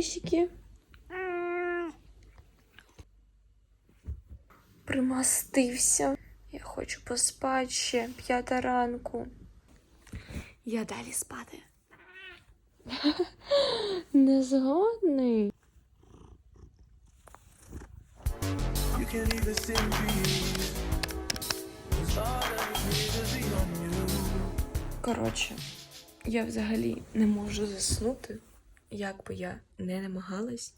кокосики. Примастився. Я хочу поспати ще п'ята ранку. Я далі спати. Не згодний. Коротше, я взагалі не можу заснути, як би я не намагалась.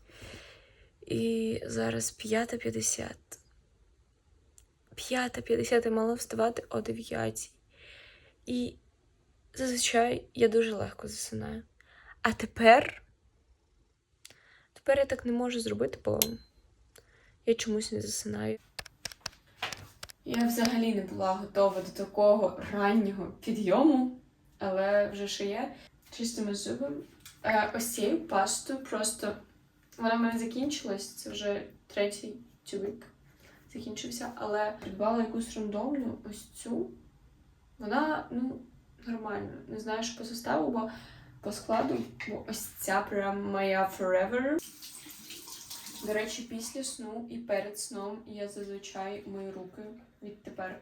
І зараз 5.50. 5.50 я мала вставати о 9. І зазвичай я дуже легко засинаю. А тепер. Тепер я так не можу зробити, бо я чомусь не засинаю. Я взагалі не була готова до такого раннього підйому, але вже що є. Чистимо зуби. Е, ось цією пастою просто вона в мене закінчилась. Це вже третій тюбик закінчився, але придбала якусь рандомну ось цю. Вона, ну, нормально. Не знаю, що по составу, бо по складу, бо ось ця прям моя forever. До речі, після сну і перед сном я зазвичай мию руки відтепер.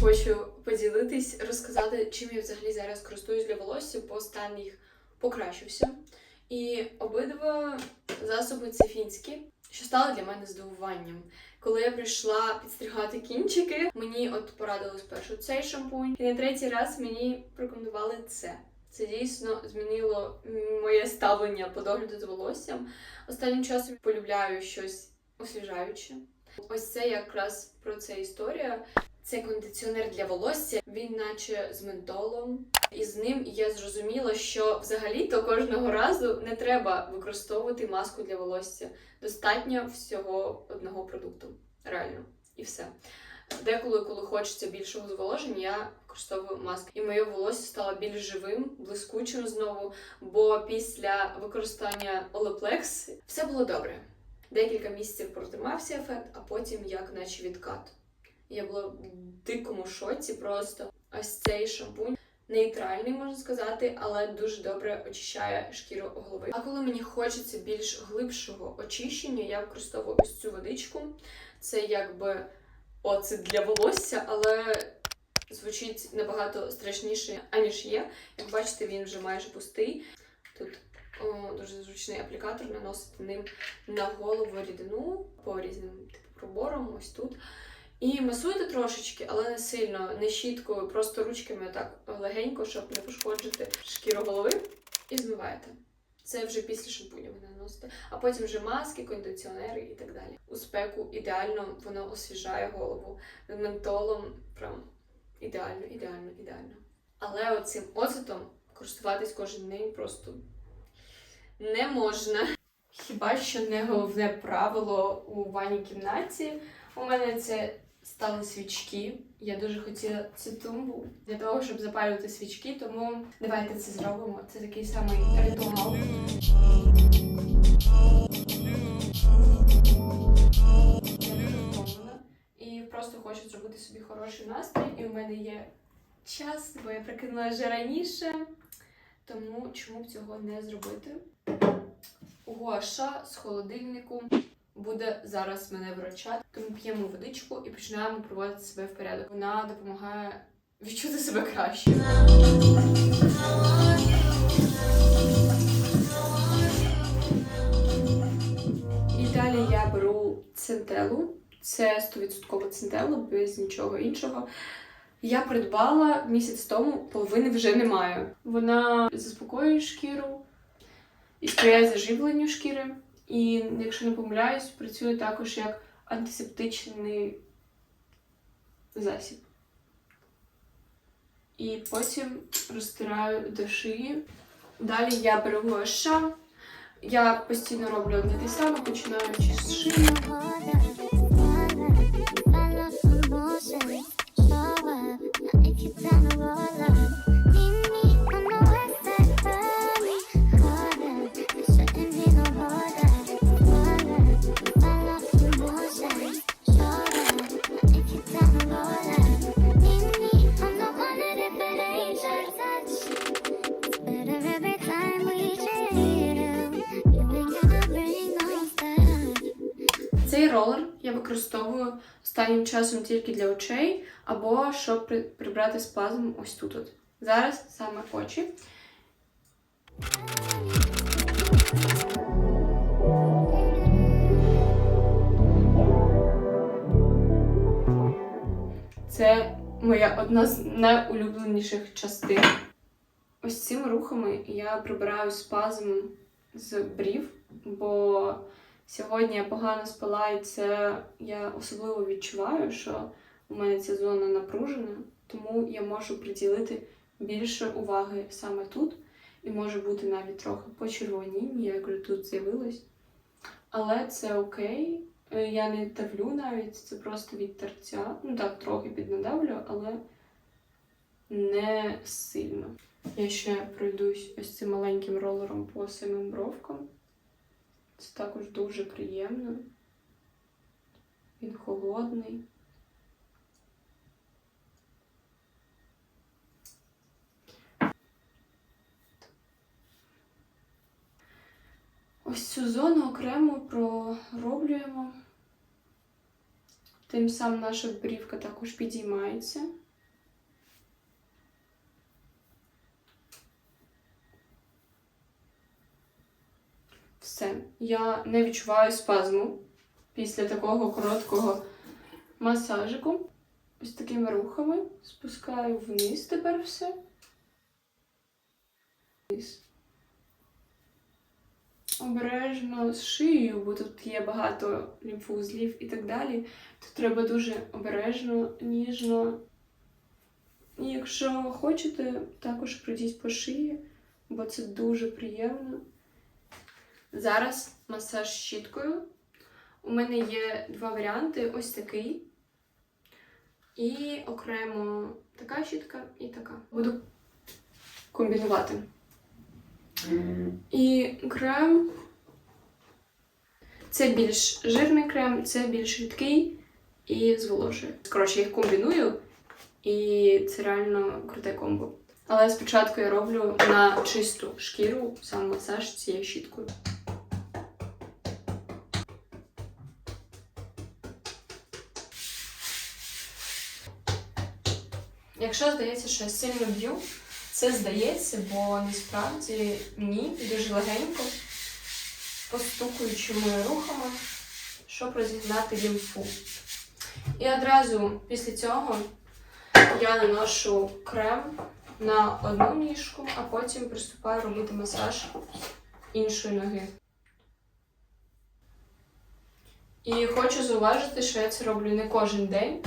Хочу поділитись, розказати, чим я взагалі зараз користуюсь для волосся, бо стан їх покращився. І обидва засоби це фінські, що стало для мене здивуванням. Коли я прийшла підстригати кінчики, мені от порадили спершу цей шампунь, і на третій раз мені порекомендували це. Це дійсно змінило моє ставлення по догляду за волоссям. Останнім часом полюбляю щось освіжаюче. Ось це якраз про це історія. Це кондиціонер для волосся, він наче з ментолом. І з ним я зрозуміла, що взагалі-то кожного разу не треба використовувати маску для волосся. Достатньо всього одного продукту. Реально. І все. Деколи, коли хочеться більшого зволоження, я використовую маски. І моє волосся стало більш живим, блискучим знову. Бо після використання Olaplex все було добре. Декілька місяців протримався ефект, а потім як наче відкат. Я була в дикому шоці просто. Ось цей шампунь нейтральний, можна сказати, але дуже добре очищає шкіру голови. А коли мені хочеться більш глибшого очищення, я використовую ось цю водичку. Це якби оцет для волосся, але звучить набагато страшніше, аніж є. Як бачите, він вже майже пустий. Тут о, дуже зручний аплікатор, наносити ним на голову рідину по різним типу проборам, ось тут. І масуйте трошечки, але не сильно, не щіткою, просто ручками так легенько, щоб не пошкоджити шкіру голови, і змиваєте. Це вже після шампуня ви наносите. А потім вже маски, кондиціонери і так далі. У спеку ідеально воно освіжає голову ментолом. Прям ідеально, ідеально, ідеально. Але оцим оцетом користуватись кожен день просто не можна. Хіба що не головне правило у ванній кімнаті. У мене це стали свічки. Я дуже хотіла цю тумбу для того, щоб запалювати свічки, тому давайте це зробимо. Це такий самий ритуал. І просто хочу зробити собі хороший настрій. І у мене є час, бо я прикинула вже раніше. Тому чому б цього не зробити? Гоша з холодильнику буде зараз мене вручати. Тому п'ємо водичку і починаємо приводити себе в порядок. Вона допомагає відчути себе краще. І далі я беру центелу. Це 100% центелу, без нічого іншого. Я придбала місяць тому, половини вже немає. Вона заспокоює шкіру і сприяє заживленню шкіри. І, якщо не помиляюсь, працює також як антисептичний засіб. І потім розтираю до шиї. Далі я беру гуаша. Я постійно роблю одне те саме, починаючи з шиї. Використовую останнім часом тільки для очей, або щоб прибрати спазм ось тут. От. Зараз саме очі. Це моя одна з найулюбленіших частин. Ось цими рухами я прибираю спазм з брів, бо сьогодні я погано спала, і це я особливо відчуваю, що у мене ця зона напружена, тому я можу приділити більше уваги саме тут, і може бути навіть трохи почервоніння, як вже тут з'явилось. Але це окей. Е, Я не давлю навіть, це просто від терця. Ну так, трохи піднадавлю, але не сильно. Я ще пройдусь ось цим маленьким ролером по самим бровкам. Це також дуже приємно. Він холодний. Ось цю зону окремо пророблюємо. Тим самим наша брівка також підіймається. Все. Я не відчуваю спазму після такого короткого масажику. Ось такими рухами спускаю вниз тепер все. Вниз. Обережно з шиєю, бо тут є багато лімфоузлів і так далі. Тут треба дуже обережно, ніжно. І якщо хочете, також пройдіть по шиї, бо це дуже приємно. Зараз масаж щіткою. У мене є два варіанти: ось такий. І окремо така щітка і така. Буду комбінувати. І крем. Це більш жирний крем, це більш рідкий і зволожує. Коротше, їх комбіную, і це реально круте комбо. Але спочатку я роблю на чисту шкіру сам масаж цією щіткою. Якщо здається, що я сильно б'ю, це здається, бо насправді ні, дуже легенько, постукуючими рухами, щоб розігнати лімфу. І одразу після цього я наношу крем на одну ніжку, а потім приступаю робити масаж іншої ноги. І хочу зауважити, що я це роблю не кожен день,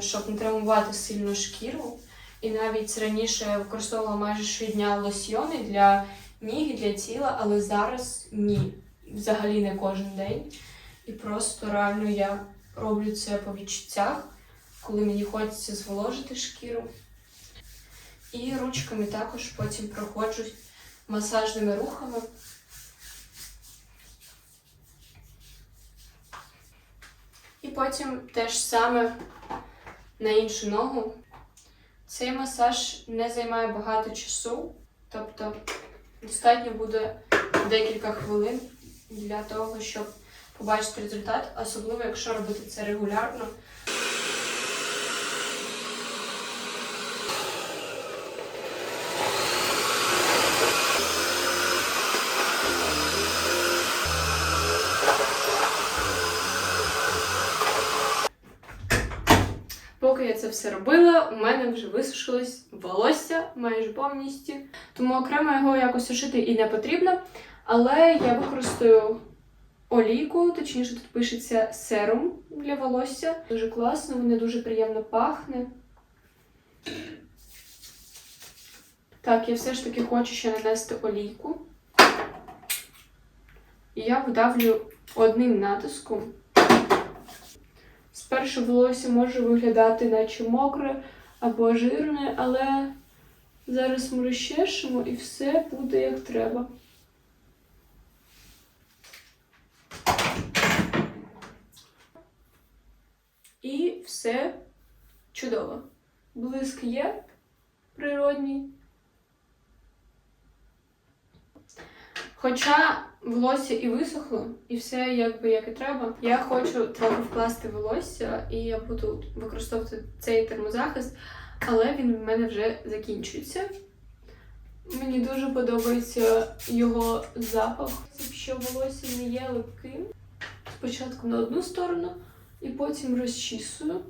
щоб не травмувати сильно шкіру. І навіть раніше я використовувала майже щодня лосьйони для ніг і для тіла, але зараз ні. Взагалі не кожен день. І просто реально я роблю це по відчуттях, коли мені хочеться зволожити шкіру. І ручками також потім проходжу масажними рухами. І потім теж саме на іншу ногу. Цей масаж не займає багато часу, тобто достатньо буде декілька хвилин для того, щоб побачити результат, особливо якщо робити це регулярно. Поки я це все робила, у мене вже висушилось волосся майже повністю. Тому окремо його якось сушити і не потрібно. Але я використаю олійку, точніше тут пишеться серум для волосся. Дуже класно, воно дуже приємно пахне. Так, я все ж таки хочу ще нанести олійку. І я видавлю одним натиском. Спершу волосся може виглядати наче мокре або жирне, але зараз ми розчешемо і все буде як треба. І все чудово. Блиск є природній. Хоча волосся і висохло, і все якби як і треба. Я хочу трохи вкласти волосся, і я буду використовувати цей термозахист, але він в мене вже закінчується. Мені дуже подобається його запах. Якщо волосся не є липким, спочатку на одну сторону і потім розчісую,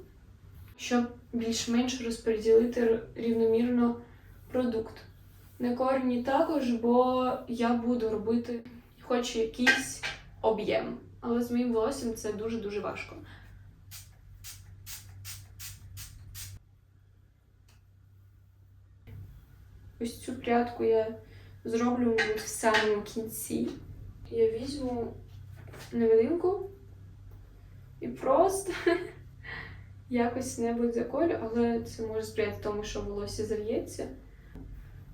щоб більш-менш розподілити рівномірно продукт. На корені також, бо я буду робити хоч якийсь об'єм. Але з моїм волоссям це дуже-дуже важко. Ось цю прядку я зроблю в самому кінці. Я візьму невидимку і просто якось небудь заколю, але це може сприяти тому, що волосся зав'ється.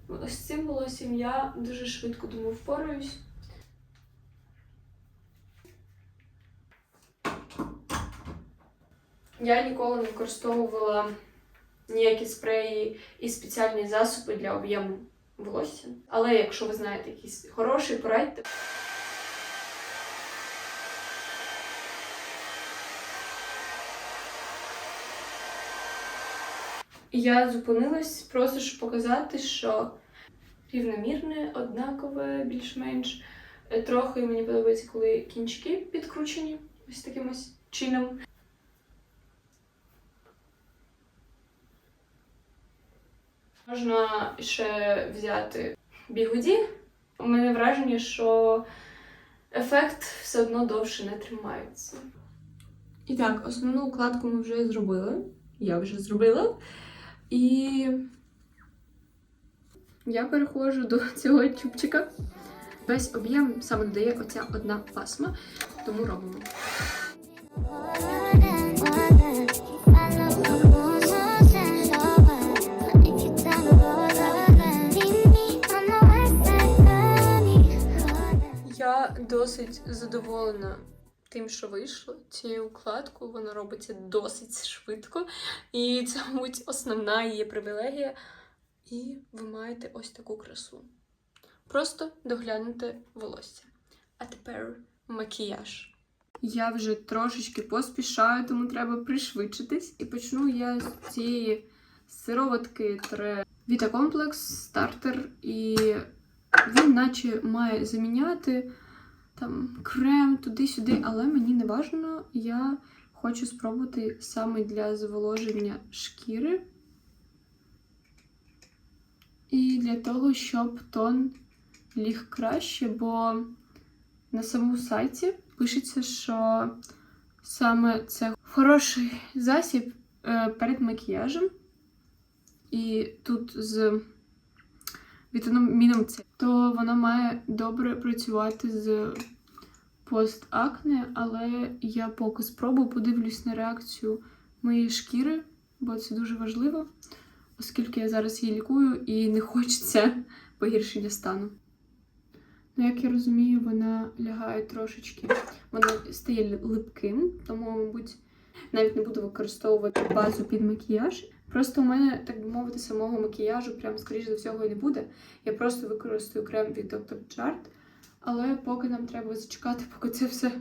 Ось з цим волоссям я дуже швидко думаю впораюсь. Я ніколи не використовувала ніякі спреї і спеціальні засоби для об'єму волосся. Але якщо ви знаєте якийсь хороший, порадьте. Я зупинилась просто щоб показати, що рівномірне, однакове, більш-менш. Е, Трохи мені подобається, коли кінчики підкручені ось таким ось чином. Можна ще взяти бігуді. У мене враження, що ефект все одно довше не тримається. І так, основну укладку ми вже зробили. Я вже зробила. І я переходжу до цього чубчика. Весь об'єм саме додає оця одна пасма, тому робимо. Я досить задоволена тим, що вийшло. Цією укладкою вона робиться досить швидко. І це, мабуть, основна її привілегія. І ви маєте ось таку красу. Просто доглянути волосся. А тепер макіяж. Я вже трошечки поспішаю, тому треба пришвидшитись. І почну я з цієї сироватки тре Complex стартер. І він наче має заміняти там крем туди-сюди, але мені не важливо. Я хочу спробувати саме для зволоження шкіри. І для того, щоб тон ліг краще, бо на самому сайті пишеться, що саме це хороший засіб е, перед макіяжем. І тут з вітаміном С, то вона має добре працювати з постакне, але я поки спробую подивлюсь на реакцію моєї шкіри, бо це дуже важливо, оскільки я зараз її лікую і не хочеться погіршення стану. Ну, як я розумію, вона лягає трошечки, вона стає липким, тому, мабуть, навіть не буду використовувати базу під макіяж. Просто у мене, так би мовити, самого макіяжу, прям, скоріш за всього, і не буде. Я просто використаю крем від Dr. Chart. Але поки нам треба зачекати, поки це все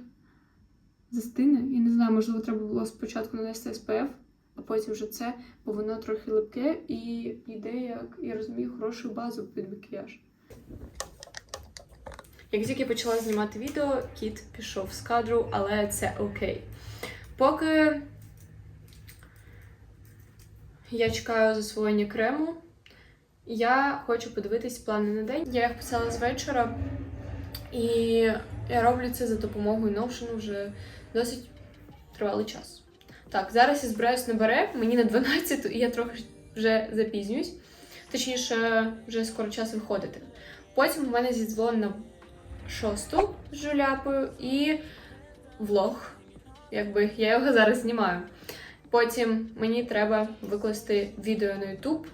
застине. І не знаю, можливо, треба було спочатку нанести SPF, а потім вже це, бо воно трохи липке і йде, як я розумію, хорошу базу під макіяж. Як тільки почала знімати відео, кіт пішов з кадру, але це окей. Поки я чекаю засвоєння крему, я хочу подивитись плани на день. Я їх писала з вечора, і я роблю це за допомогою Notion вже досить тривалий час. Так, зараз я збираюсь на бере, мені на 12, і я трохи вже запізнююсь. Точніше, вже скоро час виходити. Потім у мене зідзвон на шосту з жуляпою і влог. Якби я його зараз знімаю. Потім мені треба викласти відео на YouTube.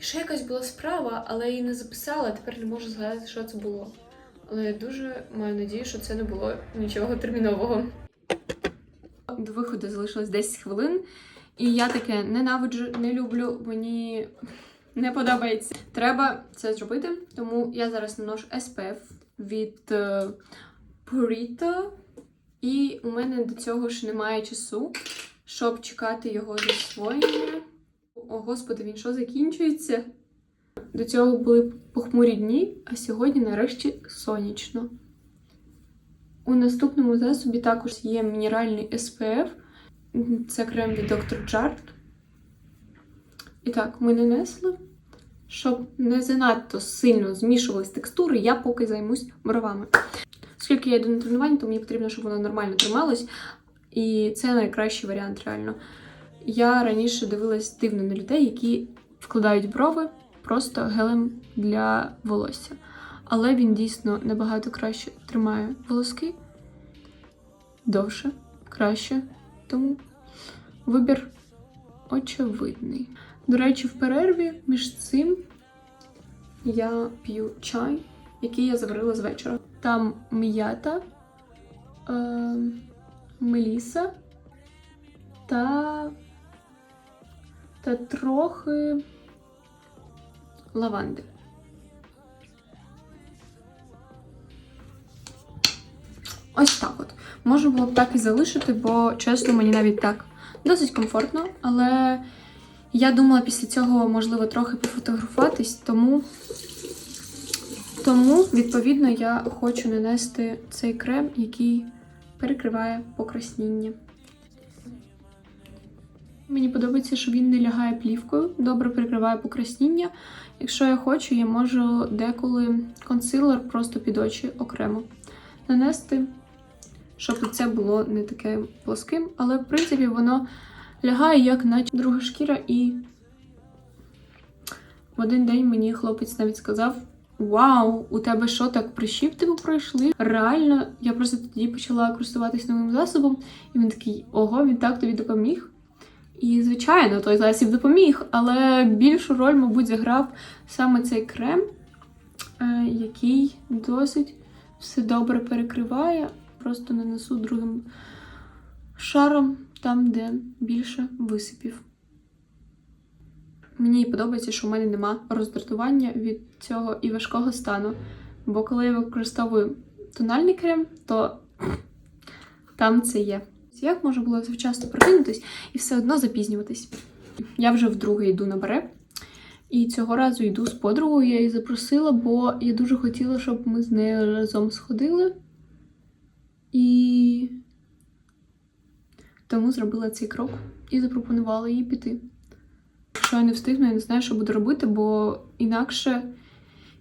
І ще якась була справа, але я її не записала, тепер не можу згадати, що це було. Але я дуже маю надію, що це не було нічого термінового. До виходу залишилось 10 хвилин, і я таке ненавиджу, не люблю, мені не подобається. Треба це зробити, тому я зараз наношу SPF від е, Purito. І у мене до цього ж немає часу, щоб чекати його засвоєння. О, господи, він що закінчується? До цього були похмурі дні, а сьогодні нарешті сонячно. У наступному засобі також є мінеральний SPF. Це крем від Dr. Jart. І так, ми нанесли. Щоб не занадто сильно змішувались текстури, я поки займусь бровами. Оскільки я йду на тренування, то мені потрібно, щоб воно нормально трималось. І це найкращий варіант, реально. Я раніше дивилась дивно на людей, які вкладають брови просто гелем для волосся. Але він дійсно набагато краще тримає волоски довше, краще. Тому вибір очевидний. До речі, в перерві між цим я п'ю чай, який я заварила з вечора. Там м'ята, е, меліса та, та трохи лаванди. Ось так от. Можна було б так і залишити, бо чесно, мені навіть так досить комфортно, але я думала після цього, можливо, трохи пофотографуватись, тому, тому відповідно, я хочу нанести цей крем, який перекриває покрасніння. Мені подобається, що він не лягає плівкою, добре перекриває покрасніння. Якщо я хочу, я можу деколи консилер просто під очі окремо нанести, щоб це було не таке плоским, але в принципі воно лягає як наче друга шкіра, і в один день мені хлопець навіть сказав: Вау, у тебе що так прищі в тебе пройшли? Реально, я просто тоді почала користуватись новим засобом, і він такий: ого, він так тобі допоміг. І, звичайно, той засіб допоміг, але більшу роль, мабуть, заграв саме цей крем, е, який досить все добре перекриває. Просто нанесу другим шаром там, де більше висипів. Мені подобається, що в мене нема роздратування від цього і важкого стану. Бо коли я використовую тональний крем, то там це є. Як можна було завчасно прокинутись і все одно запізнюватись? Я вже вдруге йду на бере. І цього разу йду з подругою, я її запросила, бо я дуже хотіла, щоб ми з нею разом сходили. І тому зробила цей крок і запропонувала їй піти. Якщо я не встигну, я не знаю, що буду робити, бо інакше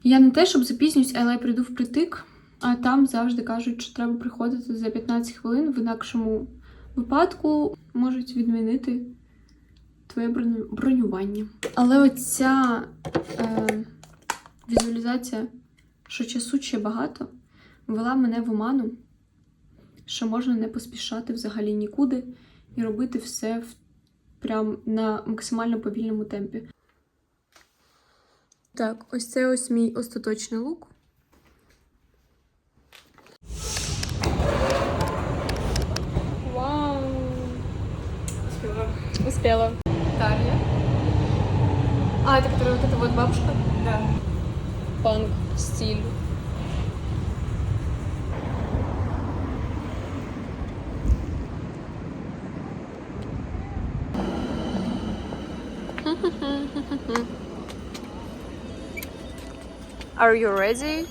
я не те, щоб запізнюсь, але я прийду впритик, а там завжди кажуть, що треба приходити за 15 хвилин, в інакшому випадку можуть відмінити твоє бронювання. Але оця е, візуалізація, що часу ще багато, вела мене в оману, що можна не поспішати взагалі нікуди і робити все в, прям на максимально повільному темпі. Так, ось це ось мій остаточний лук. Вау! Успела. Успела. Дарья. А, это которая вот эта вот бабушка? Да. Панк стиль. Are you ready?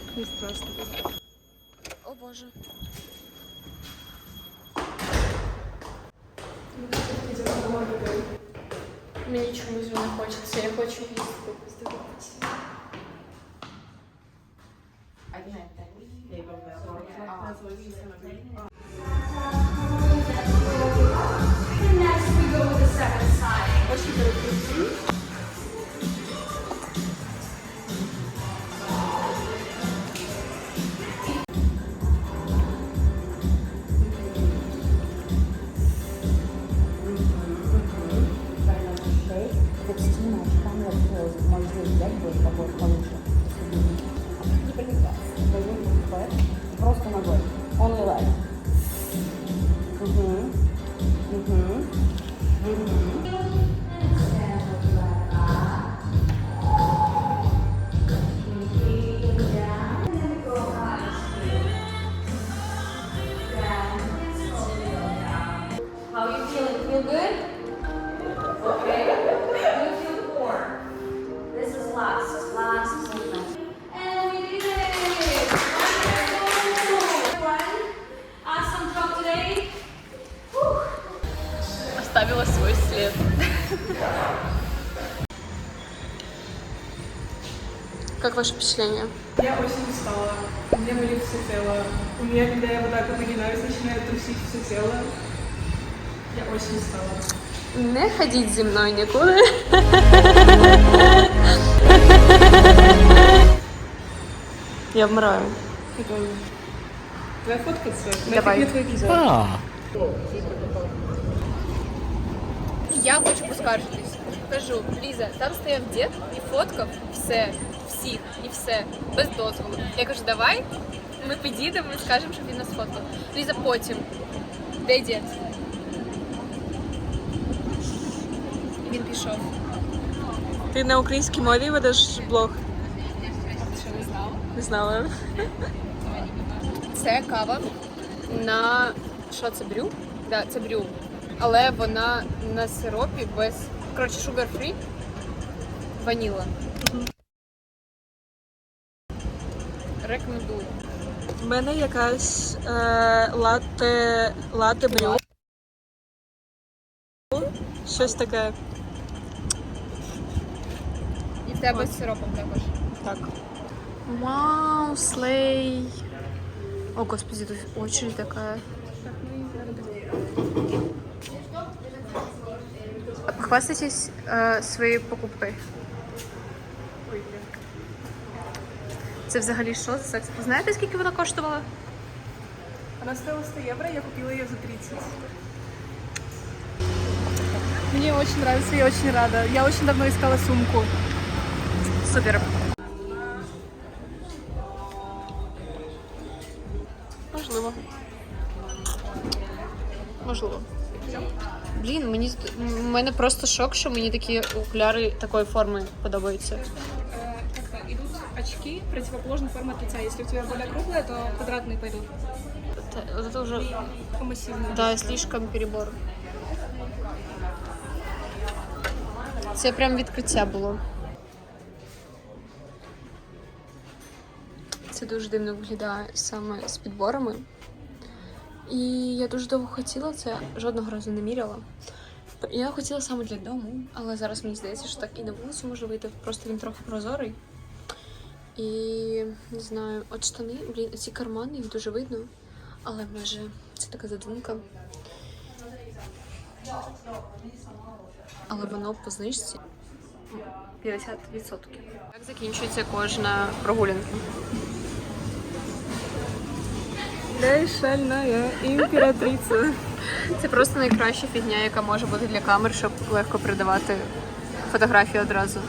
ваше впечатление? Я очень устала. У меня болит все тело. У меня, когда я вот так вот нагинаюсь, начинает трусить все тело. Я очень устала. Не ходіть зі мною нікуди. Я вмираю. Прикольно. Давай фоткаться. Давай. Нафиг мне твой эпизод. Я хочу поскаржитись. Кажу, Ліза, там стояв дід і фоткав все, Всіх і все, без дозволу. Я кажу, давай ми підійдемо і скажемо, щоб він нас фоткав. Ліза потім. Де дід? І він пішов. Ти на українській мові ведеш блог? Що не знала? Не знала. Це кава на що це брю? Да, це брю. Але вона на сиропі без. Коротше, sugar free. Ваніла. Рекомендую. У мене якась е, латте, латте брю. Щось таке. І в тебе з сиропом також. Так. Вау, слей. О, господи, тут очередь такая. Похвастайтесь э, своєю покупкою. Це взагалі що за секс? Знаєте, скільки вона коштувала? Она стоила 100 евро, я купила ее за 30. Мне очень нравится, я очень рада. Я очень давно искала сумку. Супер. Можливо. Можливо. Блін, мені у мене просто шок, що мені такі окуляри такої форми подобаються Как-то идут очки противоположной формы от лица. Если у тебя более круглая, то квадратные пойдут. Це, от це вже Массивные. да, слишком перебор. Це прям відкриття було. Це дуже дивно виглядає саме з підборами. І я дуже довго хотіла це, жодного разу не міряла. Я хотіла саме для дому, але зараз мені здається, що так і на вулицю може вийти. Просто він трохи прозорий. І не знаю, от штани, блін, ці кармани, їх дуже видно. Але може це така задумка. Але воно по знижці 50%. Так закінчується кожна прогулянка. Я шальная императрица. Це просто найкраща фігня, яка може бути для камер, щоб легко передавати фотографії одразу.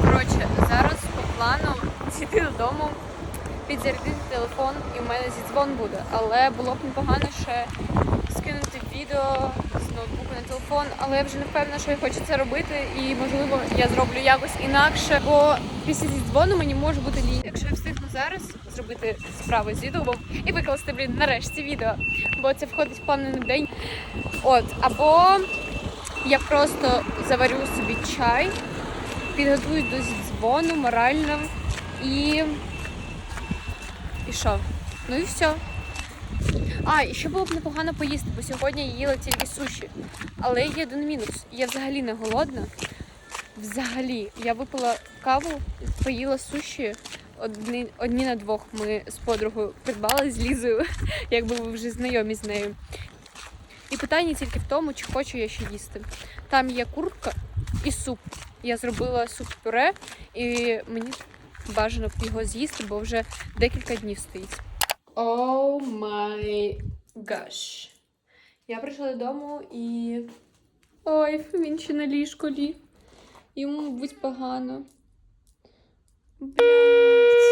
Коротше, зараз по плану зійти додому, підзарядити телефон і в мене зідзвон буде. Але було б непогано ще скинути відео з ноутбуку на телефон, але я вже не впевнена, що я хочу це робити, і можливо я зроблю якось інакше, бо після зідзвону мені може бути лінь. Якщо я встигну зараз зробити справи з відео і викласти, блін, нарешті відео, бо це входить в плани на день. От, або я просто заварю собі чай, підготуюсь до зідзвону морально і пішов. Ну і все. А, і ще було б непогано поїсти, бо сьогодні я їла тільки суші. Але є один мінус. Я взагалі не голодна. Взагалі, я випила каву, поїла суші. Одні, одні на двох ми з подругою придбали з Лізою, якби ви вже знайомі з нею. І питання тільки в тому, чи хочу я ще їсти. Там є курка і суп. Я зробила суп-пюре, і мені бажано його з'їсти, бо вже декілька днів стоїть. О май гаш. Я прийшла додому і. Ой, він ще на ліжку лі. Йому, мабуть, погано. Блять.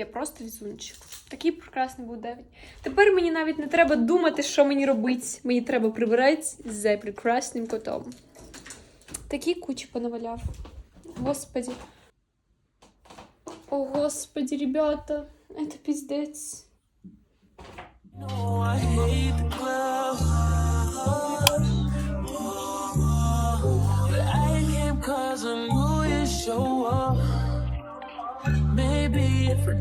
Я просто візунчик. Такий прекрасний був день. Тепер мені навіть не треба думати, що мені робити. Мені треба прибирати за прекрасним котом. Такі кучі понаваляв. Господи. О, господи, ребята, это пиздец. Cause I knew show up. baby, for